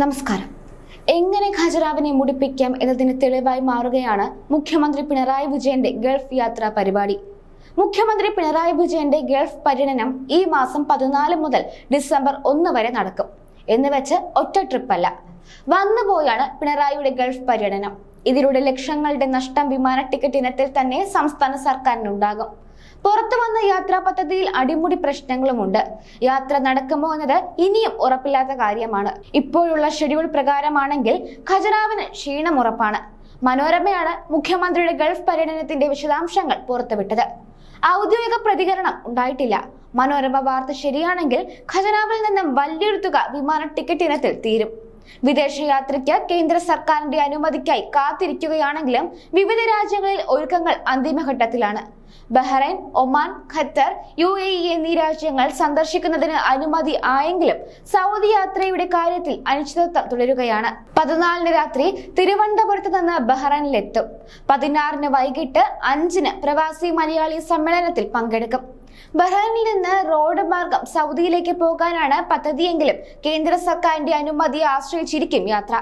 നമസ്കാരം. എങ്ങനെ ഖജറാവിനെ മുടിപ്പിക്കാം എന്നതിന് തെളിവായി മാറുകയാണ് മുഖ്യമന്ത്രി പിണറായി വിജയന്റെ ഗൾഫ് യാത്രാ പരിപാടി. മുഖ്യമന്ത്രി പിണറായി വിജയന്റെ ഗൾഫ് പര്യടനം ഈ മാസം പതിനാല് മുതൽ ഡിസംബർ ഒന്ന് വരെ നടക്കും. എന്ന് വെച്ച് ഒറ്റ ട്രിപ്പല്ല. വന്നുപോയാണ് പിണറായിയുടെ ഗൾഫ് പര്യടനം. ഇതിലൂടെ ലക്ഷങ്ങളുടെ നഷ്ടം വിമാന ടിക്കറ്റ് ഇനത്തിൽ തന്നെ സംസ്ഥാന സർക്കാരിനുണ്ടാകും. പുറത്തു വന്ന യാത്രാ പദ്ധതിയിൽ അടിമുടി പ്രശ്നങ്ങളുമുണ്ട്. യാത്ര നടക്കുമോ എന്നത് ഇനിയും ഉറപ്പില്ലാത്ത കാര്യമാണ്. ഇപ്പോഴുള്ള ഷെഡ്യൂൾ പ്രകാരമാണെങ്കിൽ ഖജറാവിന് ക്ഷീണം ഉറപ്പാണ്. മനോരമയാണ് മുഖ്യമന്ത്രിയുടെ ഗൾഫ് പര്യടനത്തിന്റെ വിശദാംശങ്ങൾ പുറത്തുവിട്ടത്. ഔദ്യോഗിക പ്രതികരണം ഉണ്ടായിട്ടില്ല. മനോരമ വാർത്ത ശരിയാണെങ്കിൽ ഖജനാവിൽ നിന്നും വലിയൊരു തുക വിമാന ടിക്കറ്റ് ഇനത്തിൽ തീരും വിദേശയാത്രയ്ക്ക് കേന്ദ്ര സർക്കാരിന്റെ അനുമതിക്കായി കാത്തിരിക്കുകയാണെങ്കിലും വിവിധ രാജ്യങ്ങളിൽ ഒരുക്കങ്ങൾ അന്തിമഘട്ടത്തിലാണ്. Bahrain Oman Qatar U A E എന്നീ രാജ്യങ്ങൾ സന്ദർശിക്കുന്നതിന് അനുമതി ആയെങ്കിലും സൗദി യാത്രയുടെ കാര്യത്തിൽ അനിശ്ചിതത്വം തുടരുകയാണ്. പതിനാലിന് രാത്രി തിരുവനന്തപുരത്ത് നിന്ന് ബഹ്റൈനിലെത്തും. പതിനാറിന് വൈകിട്ട് അഞ്ചിന് പ്രവാസി മലയാളി സമ്മേളനത്തിൽ പങ്കെടുക്കും. ബഹ്റൈനിൽ നിന്ന് റോഡ് മാർഗം സൗദിയിലേക്ക് പോകാനാണ് പദ്ധതിയെങ്കിലും കേന്ദ്ര സർക്കാരിന്റെ അനുമതി ആശ്രയിച്ചിരിക്കും യാത്ര.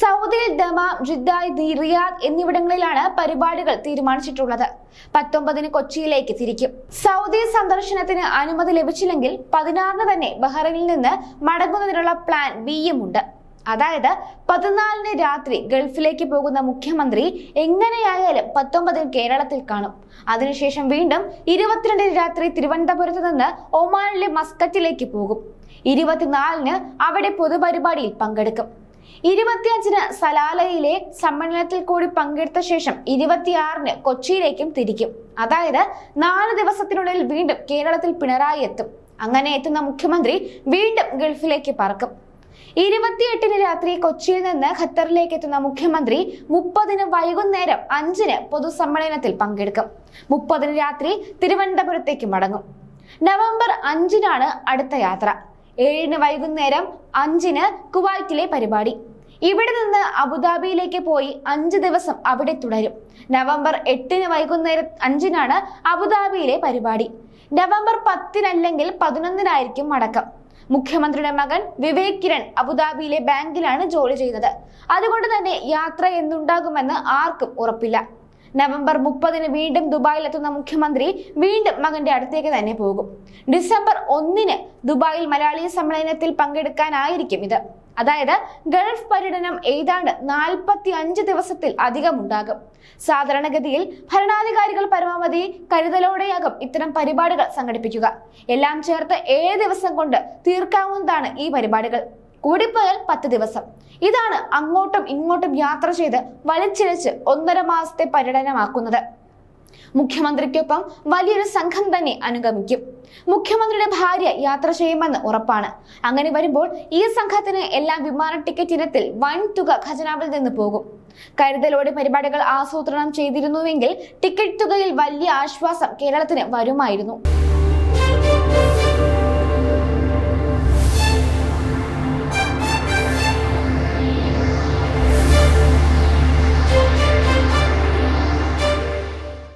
സൗദിയിൽ ദമാം ജിദ്ദായ് റിയാദ് എന്നിവിടങ്ങളിലാണ് പരിപാടികൾ തീരുമാനിച്ചിട്ടുള്ളത്. പത്തൊമ്പതിന് കൊച്ചിയിലേക്ക് തിരിക്കും. സൗദി സന്ദർശനത്തിന് അനുമതി ലഭിച്ചില്ലെങ്കിൽ പതിനാറിന് തന്നെ ബഹ്റൈനിൽ നിന്ന് മടങ്ങുന്നതിനുള്ള പ്ലാൻ ബിയും ഉണ്ട്. അതായത് പതിനാലിന് രാത്രി ഗൾഫിലേക്ക് പോകുന്ന മുഖ്യമന്ത്രി എങ്ങനെയായാലും പത്തൊമ്പതിന് കേരളത്തിൽ കാണും. അതിനുശേഷം വീണ്ടും ഇരുപത്തിരണ്ടിന് രാത്രി തിരുവനന്തപുരത്ത് നിന്ന് ഒമാനിലെ മസ്കറ്റിലേക്ക് പോകും. ഇരുപത്തിനാലിന് അവിടെ പൊതുപരിപാടിയിൽ പങ്കെടുക്കും. ഇരുപത്തിയഞ്ചിന് സലാലയിലെ സമ്മേളനത്തിൽ കൂടി പങ്കെടുത്ത ശേഷം ഇരുപത്തിയാറിന് കൊച്ചിയിലേക്കും തിരിക്കും. അതായത് നാല് ദിവസത്തിനുള്ളിൽ വീണ്ടും കേരളത്തിൽ പിണറായി എത്തും. അങ്ങനെ എത്തുന്ന മുഖ്യമന്ത്രി വീണ്ടും ഗൾഫിലേക്ക് പറക്കും. ഇരുപത്തിയെട്ടിന് രാത്രി കൊച്ചിയിൽ നിന്ന് ഖത്തറിലേക്ക് എത്തുന്ന മുഖ്യമന്ത്രി മുപ്പതിന് വൈകുന്നേരം അഞ്ചിന് പൊതുസമ്മേളനത്തിൽ പങ്കെടുക്കും. മുപ്പതിന് രാത്രി തിരുവനന്തപുരത്തേക്ക് മടങ്ങും. നവംബർ അഞ്ചിനാണ് അടുത്ത യാത്ര. ഏഴിന് വൈകുന്നേരം അഞ്ചിന് കുവൈറ്റിലെ പരിപാടി. ഇവിടെ നിന്ന് അബുദാബിയിലേക്ക് പോയി അഞ്ച് ദിവസം അവിടെ തുടരും. നവംബർ എട്ടിന് വൈകുന്നേരം അഞ്ചിനാണ് അബുദാബിയിലെ പരിപാടി. നവംബർ പത്തിനല്ലെങ്കിൽ പതിനൊന്നിനായിരിക്കും മടക്കം. മുഖ്യമന്ത്രിയുടെ മകൻ വിവേക് കിരൺ അബുദാബിയിലെ ബാങ്കിലാണ് ജോലി ചെയ്യുന്നത്. അതുകൊണ്ട് തന്നെ യാത്ര എന്നുണ്ടാകുമെന്ന് ആർക്കും ഉറപ്പില്ല. നവംബർ മുപ്പതിന് വീണ്ടും ദുബായിലെത്തുന്ന മുഖ്യമന്ത്രി വീണ്ടും മകന്റെ അടുത്തേക്ക് തന്നെ പോകും. ഡിസംബർ ഒന്നിന് ദുബായിൽ മലയാളി സമ്മേളനത്തിൽ പങ്കെടുക്കാനായിരിക്കും ഇത്. അതായത് ഗൾഫ് പര്യടനം ഏതാണ്ട് നാൽപ്പത്തി അഞ്ച് ദിവസത്തിൽ അധികമുണ്ടാകും. സാധാരണഗതിയിൽ ഭരണാധികാരികൾ പരമാവധി കരുതലോടെയാകും ഇത്തരം പരിപാടികൾ സംഘടിപ്പിക്കുക. എല്ലാം ചേർത്ത് ഏഴ് ദിവസം കൊണ്ട് തീർക്കാവുന്നതാണ് ഈ പരിപാടികൾ. കൂടിപ്പോയാൽ പത്ത് ദിവസം. ഇതാണ് അങ്ങോട്ടും ഇങ്ങോട്ടും യാത്ര ചെയ്ത് വലിച്ചിഴച്ച് ഒന്നര മാസത്തെ പര്യടനമാക്കുന്നത്. മുഖ്യമന്ത്രിക്കൊപ്പം വലിയൊരു സംഘം തന്നെ അനുഗമിക്കും. മുഖ്യമന്ത്രിയുടെ ഭാര്യ യാത്ര ചെയ്യുമെന്ന് ഉറപ്പാണ്. അങ്ങനെ വരുമ്പോൾ ഈ സംഘത്തിന് എല്ലാ വിമാന ടിക്കറ്റ് ഇനത്തിൽ വൻ തുക ഖജനാവിൽ നിന്ന് പോകും. കരുതലോടെ പരിപാടികൾ ആസൂത്രണം ചെയ്തിരുന്നുവെങ്കിൽ ടിക്കറ്റ് തുകയിൽ വലിയ ആശ്വാസം കേരളത്തിന് വരുമായിരുന്നു.